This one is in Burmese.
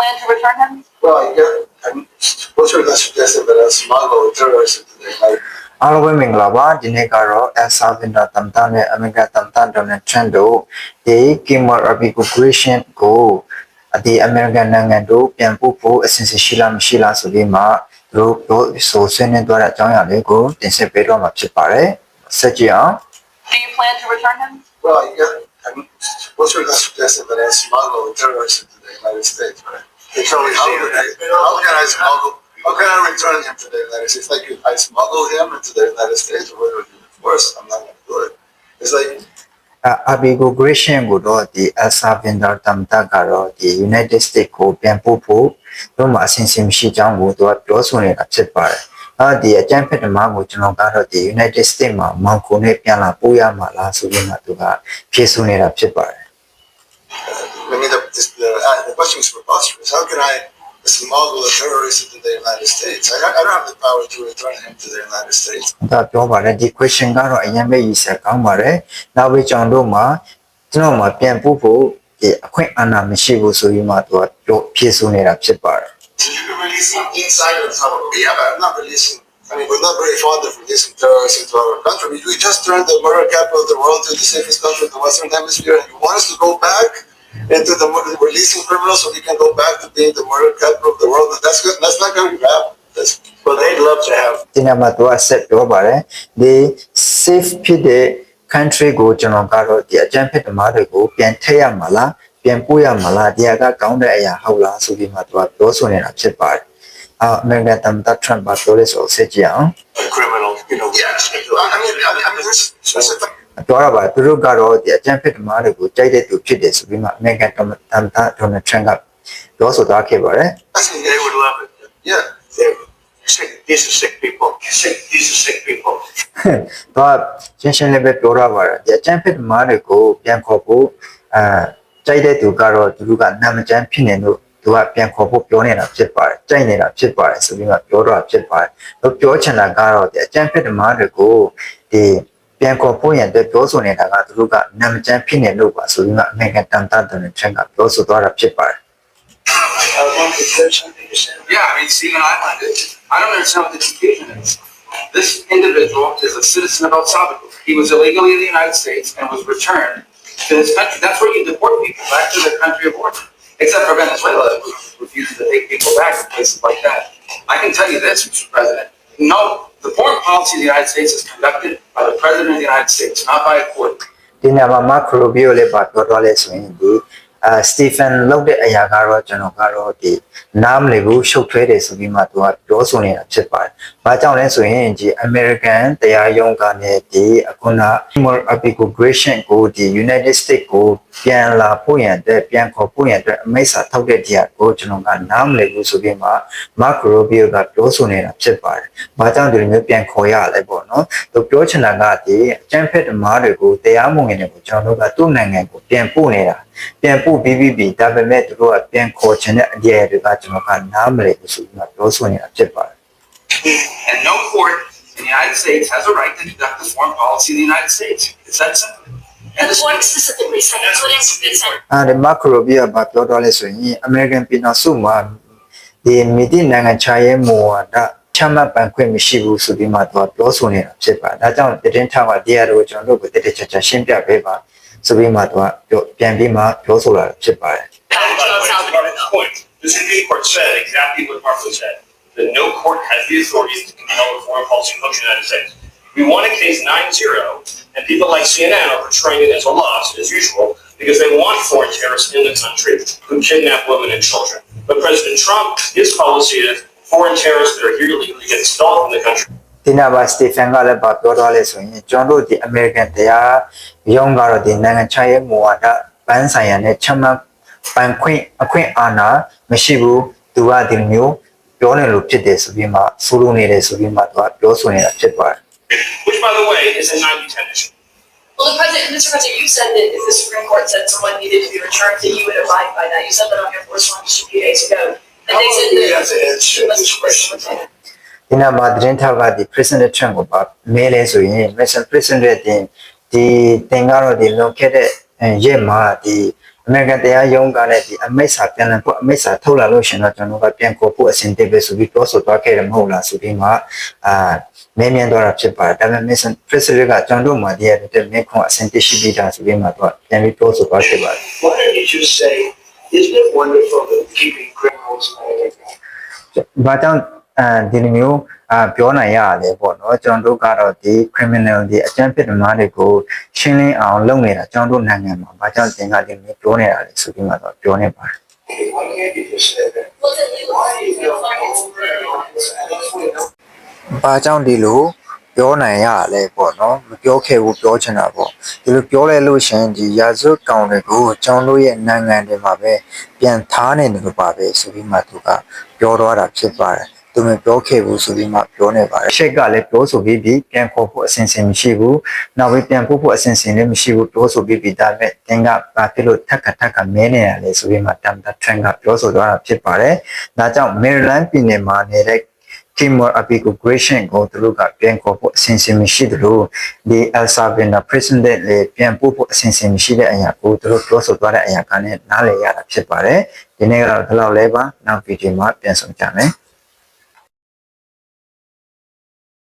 plan to return him? Well, yeah, I'm supposed to suggested that I smuggle terrorists into the United အားလုံးပဲမင်္ဂလာပါဒီနေ့ကတော့ El Salvador တမ်တန်နဲ့ America တမ်တန်ဒေါ်နယ်ထရန့်တို့ဒီ Kimber Abico Creation ကိုအဒီ American နိုင်ငံတို့ပြန်ပို့ဖို့အစဉ်စဉ်ရှိလားမရှိလားဆိုပြီးမှသူတို့ပြောဆိုဆွေးနွေးသွားတဲ့အကြောင်းအရာလေးကိုတင်ဆက်ပေးတော့မှာဖြစ်ပါတယ်ဆက်ကြည့်အောင် Do you plan to return him? Well, yeah, I'm supposed to suggested that I smuggle terrorists into the United States, right? It's always how, can I, how can I smuggle? How can I return him to the United States? Like if I smuggle him into the United States, or whatever, of course I'm not gonna do it. It's like အဘီဂိုဂရေးရှင်းကိုတော့ဒီ El Salvador တမ်တန်ကတော့ဒီ United States ကိုပြန်ပို့ဖို့တို့မှာအစဉ်စဉ်မရှိကြောင်းကိုသူကပြောဆိုနေတာဖြစ်ပါတယ်။အဲဒီအကြမ်းဖက်ဓမ္မကိုကျွန်တော်ကတော့ဒီ United States မှာမောင်ကိုနဲ့ပြန်လာပို့ရမှာလားဆိုပြီးမှသူကဖြေဆိုနေတာဖြစ်ပါတယ် I mean, the, this, the, uh, the question is preposterous. How can I smuggle a terrorist into the United States? I, don't- I don't have the power to return him to the United States. ။ဒါပြောပါတယ်ဒီ question ကတော့အရင်ပဲရည်ဆက်ကောင်းပါတယ်။နောက်ပြီးကျွန်တော်တို့မှာကျွန်တော်မှာပြန်ပို့ဖို့ဒီအခွင့်အာဏာမရှိဘူးဆိုပြီးမှသူကပြောဖြေဆိုနေတာဖြစ်ပါတယ်။ You can release him inside of Salvador. Yeah, but I'm not releasing. I mean, we're not very fond of releasing terrorists into our country. We, we just turned the murder capital of the world to the safest country in the Western Hemisphere, and you want us to go back into the mur- releasing criminals so we can go back to being the murder capital of the world. That's good. That's not going to happen. That's, well, they'd love to have ဒီနေ့မှာသူကဆက်ပြောပါတယ်ဒီ safe ဖြစ်တဲ့ country ကိုကျွန်တော်ကတော့ဒီအကြမ်းဖက်သမားတွေကိုပြန်ထည့်ရမှာလားပြန်ပို့ရမှာလားဒီကကောင်းတဲ့အရာဟုတ်လားဆိုပြီးမှသူကပြောဆိုနေတာဖြစ်ပါတယ်အာအမေရိကန်သမ္မတထရန့်ပါပြောလို့ဆိုဆက်ကြည့်အောင် a criminal, you know. Yeah, I I mean, I mean, I mean there's specific ပြောရပါသူတို့ကတော့ဒီအကြမ်းဖက်သမားတွေကိုကြိုက်တဲ့သူဖြစ်တယ်ဆိုပြီးမှအမေရိကန်သမ္မတဒေါ်နယ်ထရန့်ကပြောဆိုသွားခဲ့ပါတယ် I think they would love it. Yeah. They're sick. These are sick people. Sick. These are sick people. တော့ရှင်းရှင်းလေးပဲပြောရပါတယ်ဒီအကျန်းဖက်သမားတွေကိုပြန်ခေါ်ဖို့အဲကြိုက်တဲ့သူကတော့သူတို့ကနာမကျန်းဖြစ်နေလို့သူကပြန်ခေါ်ဖို့ပြောနေတာဖြစ်ပါတယ်ကြိုက်နေတာဖြစ်ပါတယ်ဆိုပြီးမှပြောတော့ဖြစ်ပါတယ်တော့ပြောချင်တာကတော့ဒီအကျန်းဖက်သမားတွေကိုဒီ ပြန်ခေါ်ဖို့ရတဲ့ပြောဆိုနေတာကသူတို့ကနာမကျန်းဖြစ်နေလို့ပါဆိုပြီးမှအမေရိကန်တန်တန်တဲ့ချန်ကပြောဆိုသွားတာဖြစ်ပါတယ် I want to say something to say. Yeah, I mean, Stephen Island, I don't understand what the confusion is. This individual is a citizen of El Salvador. He was illegally in the United States and was returned to his country. That's where you deport people back to their country of origin. Except for Venezuela, which refuses to take people back to places like that. I can tell you this, Mr. President. No, the foreign policy of the United States is conducted by the President of the United States, not by a court. ဒီနေ့မှာမခရိုဘီယိုလေးပါပြောတော့လဲဆိုရင်ဒီအာစတီဖန်လောက်တဲ့အရာကတော့ကျွန်တော်ကတော့ဒီနားမလည်ဘူးရှုပ်ထွေးတယ်ဆိုပြီးမှသူကပြောဆိုနေတာဖြစ်ပါတယ်။ဘာကြောင့်လဲဆိုရင်ဒီ American တရားရုံးကနေဒီအခုန more application ကိုဒီ United States ကိုပြန်လာဖို့ရန်အတွက်ပြန်ခေါ်ဖို့ရန်အတွက်အမိန့်စာထုတ်တဲ့တရားကိုကျွန်တော်ကနားမလည်ဘူးဆိုပြီးမှမခရိုဘီယိုကပြောဆိုနေတာဖြစ်ပါတယ်။ဘာကြောင့်ဒီလိုမျိုးပြန်ခေါ်ရလဲပေါ့နော်။သူပြောချင်တာကဒီအကျန်းဖက်ဓမ္မတွေကိုတရားမဝင်တွေကိုကျွန်တော်တို့ကသူ့နိုင်ငံကိုပြန်ပို့နေတာပြန်ပို့ပြီးပြီးပြီဒါပေမဲ့သူတို့ကပြန်ခေါ်ချင်တဲ့အကြဲတွေကကျွန်တော်ကနားမလည်ဘူးဆိုပြီးမှပြောဆိုနေတာဖြစ်ပါတယ် And no court in the United States has a right to conduct the foreign policy of the United States. It's that simple. And the one specifically saying couldn't be sent အဲဒီမခရိုဘီယာဘာပြောတော့လဲဆိုရင် American ပြည်တော်စုမှာဒီမိတိနိုင်ငံခြားရေးမူဝါဒချမှတ်ပန်ခွင့်မရှိဘူးဆိုပြီးမှသူကပြောဆိုနေတာဖြစ်ပါတယ်။ဒါကြောင့်တည်င်းထောက်ကတရားတို့ကျွန်တော်တို့ကိုတည်တည်ချာချာရှင်းပြပေးပါဆိုပြီးမှသူကပြောပြန်ပြီးမှပြောဆိုတာဖြစ်ပါတယ် back to El Salvador though. point. The Supreme Court said exactly what Marco said, that no court has the authority to compel the foreign policy function of the United States. We won a case 9-0, and people like CNN are portraying it as a loss, as usual, because they want foreign terrorists in the country who kidnap women and children. But President Trump, his policy is foreign terrorists that are here illegally get installed in the country. ဒီနာဘာစတီဖန်ကလည်းဘာပြောတော့လဲဆိုရင်ကျွန်တော်တို့ဒီ American တရားရုံးကတော့ဒီနိုင်ငံခြားရေးမူဝါဒပန်းဆိုင်ရာနဲ့ချမှတ်ပန်ခွင့်အခွင့်အာဏာမရှိဘူးသူကဒီမျိုးပြောနေလို့ဖြစ်တယ်ဆိုပြီးမှဆိုလိုနေတယ်ဆိုပြီးမှသူကပြောဆိုနေတာဖြစ်ပါတယ် Which, by the way, is a 90-10 issue. Well, the president, Mr. President, you said that if the Supreme Court said someone needed to be returned, that you would abide by that. You said that on your first one just a few days ago. And they said We have that to answer you must this be question. retained. ဒီနာမှာသတင်းထောက်ကဒီ president Trump ကိုပါမဲလဲဆိုရင် Mr. President တင်ဒီတင်ကတော့ဒီလွန်ခဲ့တဲ့အဲရက်မှာဒီ အ မေရိကန်တရားရုံးကလည်းဒီအမိတ်စာပြန်လည်ဖို့အမိတ်စာထုတ်လာလို့ရှင်တော့ကျွန်တော်ကပြန်ကိုဖို့အဆင်ပြေပဲဆိုပြီးပြောဆိုသွားခဲ့တယ်မဟုတ်လားဆိုပြီးမှအာမင်းမြန်သွားတာဖြစ်ပါတယ်ဒါပေမဲ့ Mission President ကကျွန်တော်တို့မှာဒီရတဲ့မင်းခွန်အဆင်ပြေရှိပြီးသားဆိုပြီးမှတော့ပြန်ပြီးပြောဆိုသွားခဲ့ပါတယ် Why don't you just say, isn't it wonderful that keeping criminals in ဘာကြောင့် အဲဒီလိုမျိုးအာပြောနိုင်ရတယ်ပေါ့နော်ကျွန်တော်တို့ကတော့ဒီ criminal ဒီအကြမ်းဖက်သမားတွေကိုရှင်းလင်းအောင်လုပ်နေတာကျွန်တော်တို့နိုင်ငံမှာဘာကြောင့်တင်ကဒီမျိုးပြောနေတာလဲဆိုပြီးမှတော့ပြောနေပါတယ် Why can't you just say that? Well, then legal Why do you legal go finance. over and on and on? ဘာကြောင့်ဒီလိုပြောနိုင်ရလဲပေါ့နော်မပြောခဲ့ဘူးပြောချင်တာပေါ့ဒီလိုပြောလိုက်လို့ရှရင်ဒီရာဇဝတ်ကောင်တွေကိုကျွန်တော်တို့ရဲ့နိုင်ငံတွေမှာပဲပြန်ထားနေတယ်လို့ပါပဲဆိုပြီးမှသူကပြောတော့တာဖြစ်ပါတယ် သူမပြောခဲ့ဘူးဆိုပြီးမှပြောနေပါတယ်ရှက်ကလည်းပြောဆိုပြီးပြီးပြန်ခေါ်ဖို့အဆင်ဆင်မရှိဘူးနောက်ပြီးပြန်ပို့ဖို့အဆင်ဆင်လည်းမရှိဘူးပြောဆိုပြီးပြီးဒါပေမဲ့တင်ကဘာဖြစ်လို့ထက်ခါထက်ခါမဲနေရလဲဆိုပြီးမှတမ်တာထရန်ကပြောဆိုသွားတာဖြစ်ပါတယ်ဒါကြောင့် Maryland ပြည်နယ်မှာနေတဲ့ Timor Apico Gration ကိုသူတို့ကပြန်ခေါ်ဖို့အဆင်ဆင်မရှိသလိုဒီ El Salvador President လည်းပြန်ပို့ဖို့အဆင်ဆင်မရှိတဲ့အရာကိုသူတို့ပြောဆိုသွားတဲ့အရာကလည်းနားလည်ရတာဖြစ်ပါတယ်ဒီနေ့ကတော့ဒီလောက်လဲပါနောက်ဗီဒီယိုမှာပြန်ဆောင်ကြမယ်